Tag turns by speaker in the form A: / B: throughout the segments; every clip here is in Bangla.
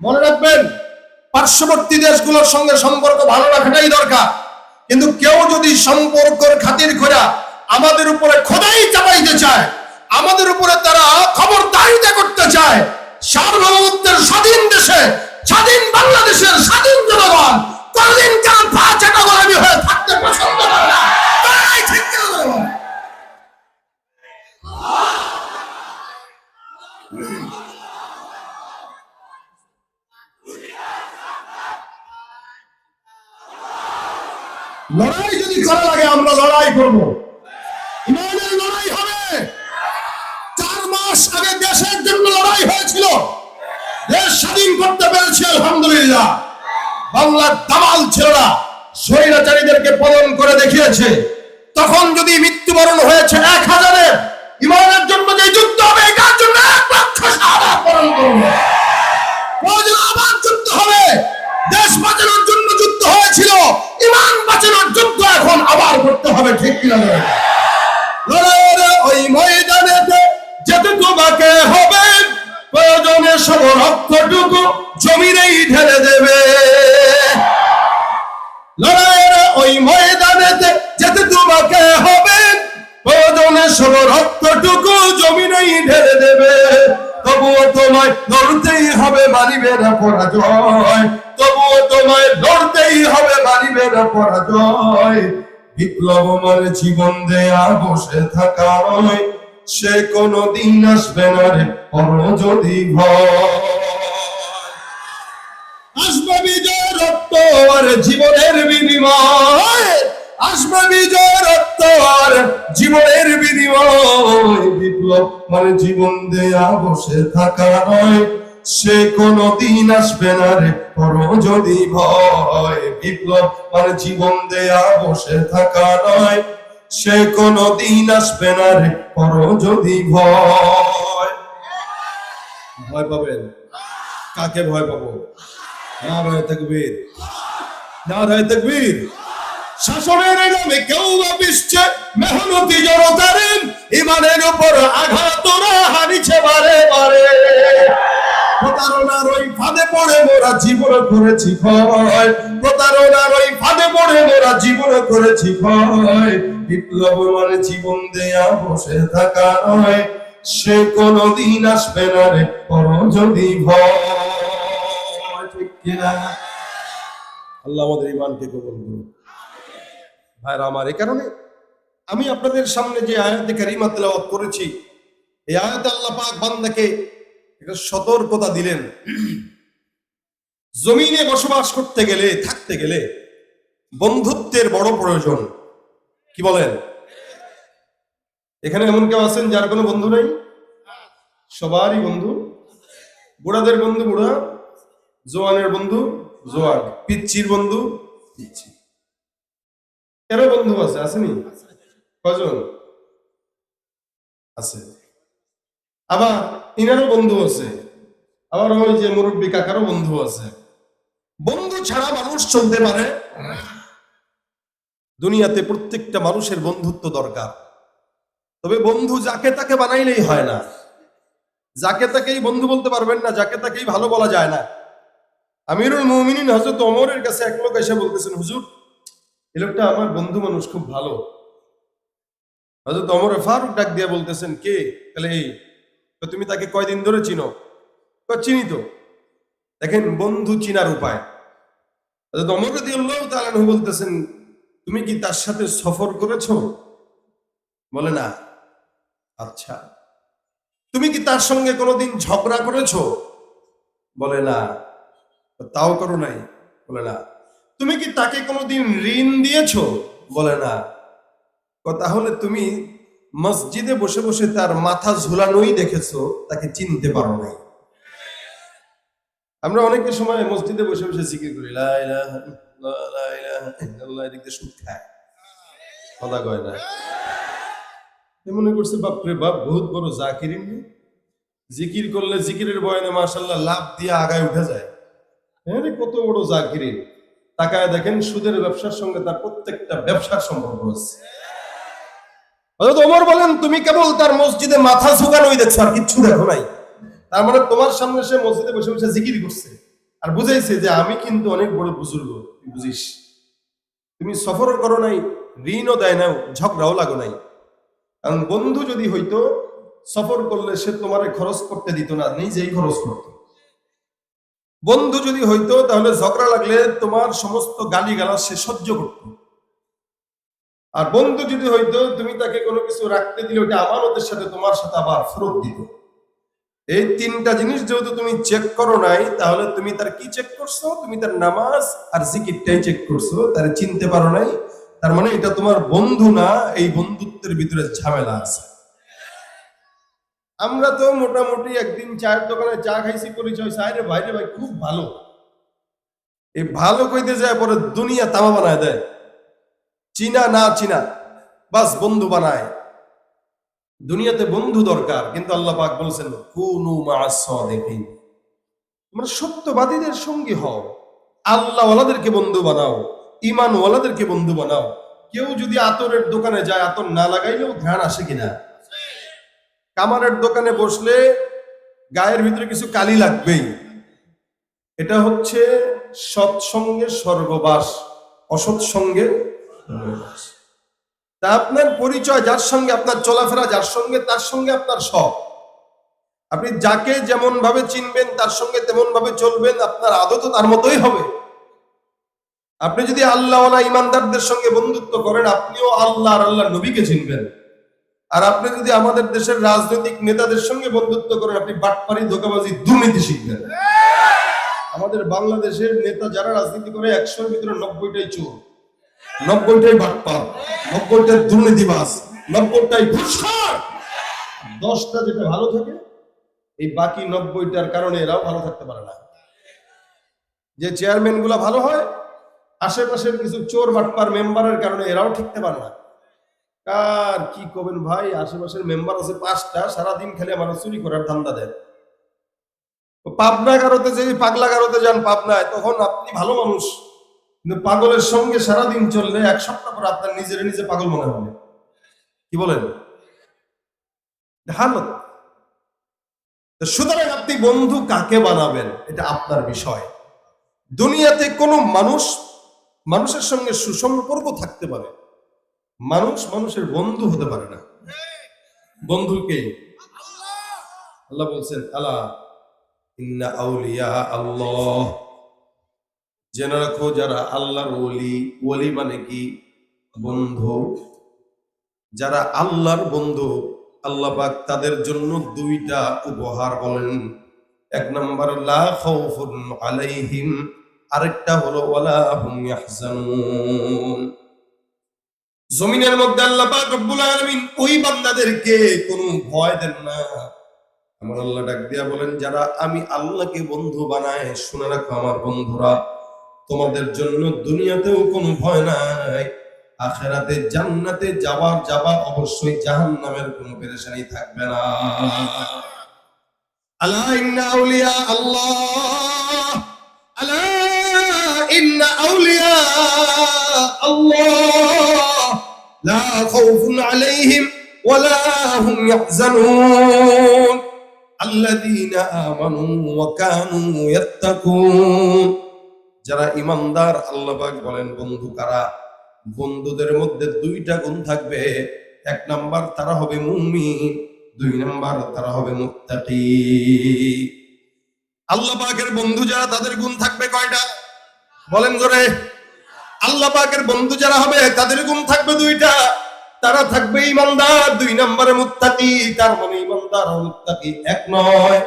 A: মনে রাখবেন, পার্শ্ববর্তী দেশগুলোর সঙ্গে সম্পর্ক ভালো রাখাটাই দরকার। কিন্তু কেউ যদি সম্পর্কের খাতির করে আমাদের উপরে খোদাই চাপাইতে চায়, আমাদের উপরে তারা খবর খবরদারিতা করতে চায়, সার্বভৌমত্বের স্বাধীন দেশে, স্বাধীন বাংলাদেশের স্বাধীন জনগণ, কোনদিন কেন পা চাটা হয়ে থাকতে পছন্দ করে না তাই ঠিক কিনা বলো? লড়াই যদি করা লাগে, আমরা লড়াই করব। ইমানের লড়াই হবে। চার মাস আগে দেশের জন্য লড়াই হয়েছিল। দেশ স্বাধীন করতে পেরেছি, আলহামদুলিল্লাহ। বাংলার দামাল ছেলেরা, স্বৈরাচারীদেরকে পতন করে দেখিয়েছে। তখন যদি মৃত্যুবরণ হয়েছে এক হাজারের ইমানের জন্য যে যুদ্ধ হবে, এটার জন্য এক লক্ষ সাহায্য বরণ করবে আবার যুদ্ধ হবে? দেশ বাঁচানোর জন্য যুদ্ধ হয়েছিল। ইমান বাঁচানোর বলেন? লড়াইয়ের ওই ময়দানেতে যেতে তোমাকে ঢেলে দেবে। লড়াইয়ের ওই ময়দানেতে হবে। প্রয়োজনে সব রক্তটুকু জমিনেই তবুও তোমায় লড়তেই হবে মানিবে না পরাজয়। তবুও তোমায় লড়তেই হবে মানিবে না পরাজয়। বিপ্লব মানে জীবন দেয়া বসে থাকা নয়। সে কোনো দিন আসবে না রে পর যদি আসবে বিজয় রক্ত আর জীবনের বিনিময়। আসবে বিজয় রক্ত আর জীবনের বিনিময়। বিপ্লব মানে জীবন দেয়া বসে থাকা নয়। সে কোনো দিন আসবে না রে। পর যদি ভয়, বিপ্লব মানে জীবন দেয়া বসে থাকা নয়। সে কোনো দিন আসবে না রে পর যদি ভয়। ভয় পাবেন? কাকে ভয় পাবো? না নারায় তকবীর। নারায় তকবীর। শাসনের নামে কেউ বা বিশ্বে মেহনতি জনতারেন ইমানের উপর আঘাত ওরা হানিছে বারে বারে। প্রতারণার ওই ফাঁদে পড়ে মোরা জীবন করেছি ভয়। প্রতারণার ওই ফাঁদে পড়ে মোরা জীবন করেছি ভয়। বিপ্লব মানে জীবন দেয়া, বসে থাকা নয়। সে কোনদিন আসবে না রে, পর যদি আল্লাহ আমাদের ইমানকে কবল করুন ভাইরা আমার এই কারণে আমি আপনাদের সামনে যে আয়াতে কারিমা তেলাওয়াত করেছি, এই আয়াতে আল্লাহ পাক বান্দাকে একটা সতর্কতা দিলেন। জমিনে বসবাস করতে গেলে, থাকতে গেলে বন্ধুত্বের বড় প্রয়োজন। কি বলেন? এখানে এমন কেউ আছেন যার কোনো বন্ধু নেই? সবারই বন্ধু। বুড়াদের বন্ধু বুড়া, জোয়ানের বন্ধু জোয়ান পিচ্ছির বন্ধু পিচ্ছি কেন বন্ধু আছে? আসেনি? কজন? আছে। আবার ইনারও বন্ধু আছে। আবার ওই যে মুরব্বী কাকারও বন্ধু আছে। বন্ধু ছাড়া মানুষ চলতে পারে? দুনিয়াতে প্রত্যেকটা মানুষের বন্ধুত্ব দরকার। তবে বন্ধু যাকে তাকে বানাইলেই হয় না। যাকে তাকেই বন্ধু বলতে পারবেন না, যাকে তাকেই ভালো বলা যায় না। আমিরুল মুমিনিন হজরত অমরের কাছে এক লোক এসে বলতেছেন, হুজুর এ লোকটা আমার বন্ধু মানুষ, খুব ভালো। হজরত অমরে ফারুক ডাক দিয়ে বলতেছেন, কে? তাহলে এই তো তুমি তাকে কয়দিন ধরে চিনো? চিনি তো। দেখেন বন্ধু চিনার উপায়। হজরত অমর রাদিয়াল্লাহু তাআলা বলতেছেন, তুমি কি তার সাথে সফর করেছ? বলে, না। আচ্ছা। তুমি কি তার সঙ্গে কোনোদিন ঝগড়া করেছ? বলে, না। তাও করো নাই? বলে, না। তুমি কি তাকে কোনোদিন ঋণ দিয়েছ? বলে, না। তাহলে তুমি মসজিদে বসে বসে তার মাথা ঝুলানোই দেখেছ তাকে চিনতে পারো নাই। আমরা অনেকের সময় মসজিদে বসে বসে জিকির করি এদিক সুদ খায়। কথা কয় না। মনে করছে বাপ রে বাপ বহুত বড় জাকিরিন জিকির করলে জিকিরের বয়ানে মাশাল্লাহ লাভ দিয়ে আগায় উঠে যায়। হ্যাঁ রে, কত বড় জাকিরিন। তাকায় দেখেন সুদের ব্যবসার সঙ্গে তার প্রত্যেকটা ব্যবসার সম্পর্ক আছে। হযরত ওমর বলেন, তুমি কেবল তার মসজিদে মাথা ঝুঁকানোই দেখছ আর কিচ্ছু দেখো নাই। তার মানে তোমার সামনে সে মসজিদে বসে বসে জিকির করছে আর বুঝাইছে যে আমি কিন্তু অনেক বড় বুজুর্গ বুঝিস। তুমি সফরও করো নাই, ঋণও দেয় না ঝগড়াও লাগো নাই। কারণ বন্ধু যদি হইতো, সফর করলে সে তোমারে খরচ করতে দিত না, নিজেই খরচ করতো। বন্ধু যদি হইতো, তাহলে ঝগড়া লাগলে তোমার সমস্ত গালি গালা সে সহ্য করত। আর বন্ধু যদি হইতো, তুমি তাকে কোনো কিছু রাখতে দিলে ওটা আমানতের সাথে তোমার সাথে আবার ফেরত দিত। এই তিনটা জিনিস যেহেতু তুমি চেক করো নাই, তাহলে তুমি তার কি চেক করছ? তুমি তার নামাজ আর জিকিরটাই চেক করছ, তার চিনতে পারো নাই। তার মানে এটা তোমার বন্ধু না, এই বন্ধুত্বের ভিতরে ঝামেলা আছে। আমরা তো মোটামুটি একদিন চায়ের দোকানে চা খাইছি, পরিচয় সাইরে বাইরে ভাই, খুব ভালো। এই ভালো কইতে যায় পরে দুনিয়া তামা বানায় দেয়। চিনা না চিনা, বাস বন্ধু বানায়। দুনিয়াতে বন্ধু দরকার, কিন্তু আল্লাহ পাক বলছেন, কুনু সাদিকিন। তোমরা সত্যবাদীদের সঙ্গী হও আল্লাহ ওয়ালাদেরকে বন্ধু বানাও ইমান ওয়ালাদেরকে বন্ধু বানাও। কেউ যদি আতরের দোকানে যায়, আতর না লাগাইলেও ঘ্রাণ আসে কিনা? কামারের দোকানে বসলে গায়ের ভিতরে কিছু কালি লাগবেই। এটা হচ্ছে সৎসঙ্গে স্বর্গবাস অসৎ সঙ্গে নরকবাস। তা আপনার পরিচয়, যার সঙ্গে আপনার চলাফেরা, যার সঙ্গে তার সঙ্গে আপনার সব আপনি যাকে যেমন ভাবে চিনবেন, তার সঙ্গে তেমন ভাবে চলবেন, আপনার আদত তার মতোই হবে। আপনি যদি আল্লাহওয়ালা ইমানদারদের সঙ্গে বন্ধুত্ব করেন, আপনিও আল্লাহ আর আল্লাহ নবীকে চিনবেন। আর আপনি যদি আমাদের দেশের রাজনৈতিক নেতাদের সঙ্গে বন্ধুত্ব করেন, আপনি বাটপারি ধোকাবাজি, দুর্নীতি শিখবেন। আমাদের বাংলাদেশের নেতা যারা রাজনীতি করে, একশোর ভিতরে নব্বইটাই চোর। নব্বইটাই বাটপার, নব্বইটাই দুর্নীতিবাজ, নব্বইটাই ঘুষখোর দশটা যেটা ভালো থাকে, এই বাকি নব্বইটার কারণে এরাও ভালো থাকতে পারে না। যে চেয়ারম্যানগুলা ভালো হয়, আশেপাশের কিছু চোর বাটপার মেম্বারের কারণে এরাও ঠিকতে পারে না। কার কি করবেন ভাই? আশেপাশের মেম্বার আছে পাঁচটা, সারাদিন খেলে আমার চুরি করার ধান্দা তো পাবনা গারোতে যে পাগলা গারোতে যান পাবনায়, তখন আপনি ভালো মানুষ। কিন্তু পাগলের সঙ্গে সারাদিন চললে এক সপ্তাহ পর আপনার নিজের নিজে পাগল মনে হবে। কি বলেন? হালত সুতরাং আপনি বন্ধু কাকে বানাবেন? এটা আপনার বিষয়। দুনিয়াতে কোনো মানুষ মানুষের সঙ্গে সুসম্পর্ক থাকতে পারে। মানুষ মানুষের বন্ধু হতে পারে না। বন্ধুকে আল্লাহ। বলছেন আল্লাহ ইন্না আউলিয়া আল্লাহ। জেনে রাখো যারা আল্লাহর ওলি ওলি মানে কি? বন্ধু। যারা আল্লাহর বন্ধু, আল্লাহ পাক তাদের জন্য দুইটা উপহার বলেন। এক নম্বর, লা খাউফুন আলাইহিম। আরেকটা হলো, ওয়ালা হুম ইয়াহজানুন। জমিনের মধ্যে আল্লাহ পাক রব্বুল আলামিন ওই বান্দাদেরকে কোনো ভয় দেন না। আমার আল্লাহ ডাক দিয়া বলেন, যারা আমি আল্লাহকে বন্ধু বানায়, শুনে রাখো আমার বন্ধুরা। তোমাদের জন্য দুনিয়াতেও কোনো ভয় নাই। আখেরাতে জান্নাতে যাবার যাবা অবশ্যই জাহান্নামের কোনো পেরেশানি থাকবে না। আলা ইন্না আউলিয়া আল্লাহ। আউলিয়া আল্লাহ। যারা ইমানদার আল্লাপাক বলেন, বন্ধু কারা? বন্ধুদের মধ্যে দুইটা গুণ থাকবে। এক নাম্বার, তারা হবে মুমিন। দুই নাম্বার, তারা হবে মুত্তাকি। আল্লাহ পাকের বন্ধু যারা, তাদের গুণ থাকবে কয়টা? বলেন করে আল্লাহ পাকের বন্ধু যারা হবে, তাদের গুণ থাকবে দুইটা। তারা থাকবে ইমানদার, দুই নম্বরে মুত্তাকি। তার মানে ইমানদার মুত্তাকি এক নয়।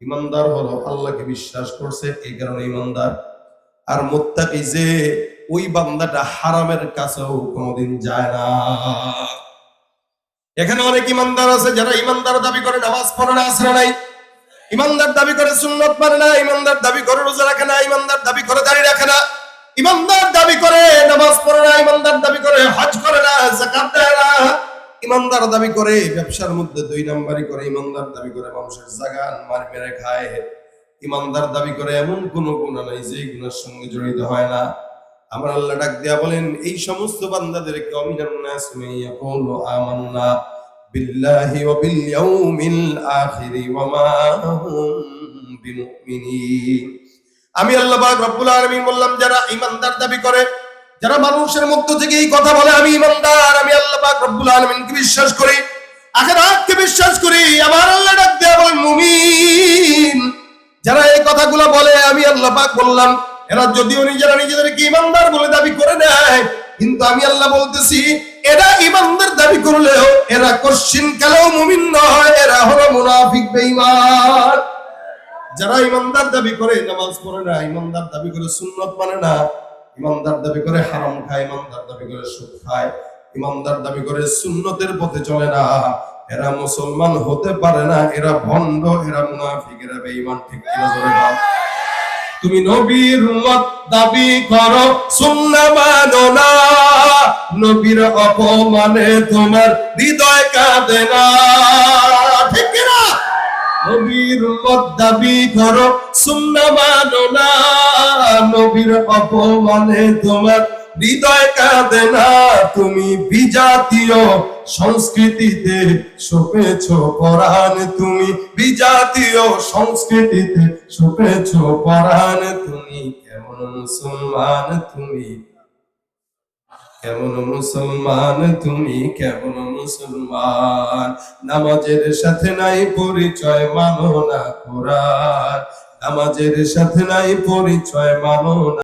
A: ইমানদার হলো আল্লাহকে বিশ্বাস করছে, এই কারণে ইমানদার। আর মুত্তাকি যে ওই বান্দাটা হারামের কাছেও কোনোদিন যায় না। এখানে অনেক ইমানদার আছে যারা ইমানদার দাবি করে নামাজ পড়ে না, আসরে নাই। ইমানদার দাবি করে সুন্নত মানে না, ইমানদার দাবি করে রোজা রাখে না, ইমানদার দাবি করে দাড়ি রাখে না। ইমানদার দাবি করে নামাজ পড়ে না, ইমানদার দাবি করে হজ করে না জাকাত দেয় না। ইমানদার দাবি করে ব্যবসার মধ্যে দুই নাম্বারই করে, ইমানদার দাবি করে মানুষের জাগান মার মেরে খায়। ইমানদার দাবি করে এমন কোন গুণা নাই যে গুণার সঙ্গে জড়িত হয় না। আমার আল্লাহ ডাক দিয়া বলেন, এই সমস্ত বান্দাদেরকে অমিনান নাস ইয়াকুলু আমান্না বিল্লাহি ওয়া বিল ইয়াউমিল আখির ওয়া মা হুম বিমুমিনিন। আমি আল্লাহ পাক রব্বুল আলামিন বললাম, যারা ইমানদার দাবি করে, যারা মানুষের মধ্য থেকে এই কথা বলে আমি ইমানদার, আমি আল্লাহ পাক রব্বুল আলামিনকে বিশ্বাস করি, আখিরাতকে বিশ্বাস করি, আমার আল্লাহ ডাক দেয়া বলেন, মুমিন। যারা এই কথাগুলো বলে, আমি আল্লাহ পাক বললাম, এরা যদিও নিজেরা নিজেদেরকে ইমানদার বলে দাবি করে নেয়, কিন্তু আমি আল্লাহ বলতেছি, এরা ইমানদার দাবি করলেও এরা কশ্চিন কালেও মুমিন নয়, এরা হলো মুনাফিক, বেঈমান। যারা ইমানদার দাবি করে, নামাজ পড়ে না, ইমানদার দাবি করে সুন্নত মানে না, ইমানদার দাবি করে হারাম খায়, ইমানদার দাবি করে সুদ খায়, ইমানদার দাবি করে সুন্নতের পথে চলে না। এরা মুসলমান হতে পারে না, এরা ভণ্ড, এরা মুনাফিক, এরা বেঈমান, ঠিক কিনা বল। তুমি নবীর উম্মত দাবি করো সুন্নাহ মানো না। নবীর অপমানে তোমার হৃদয় কাঁদে না। ঠিক কিনা? নবীর উম্মত দাবি করো সুন্নাহ মানো না। নবীর অপমানে তোমার হৃদয় কাঁদে না, তুমি বিজাতীয় সংস্কৃতিতে সপেছ পরাণ, তুমি বিজাতীয় সংস্কৃতিতে সপেছ পরাণ, তুমি কেমন মুসলমান, তুমি কেমন মুসলমান, তুমি কেমন মুসলমান? নামাজের সাথে নাই পরিচয়, মানো না কোরআন। নামাজের সাথে নাই পরিচয়, মানো না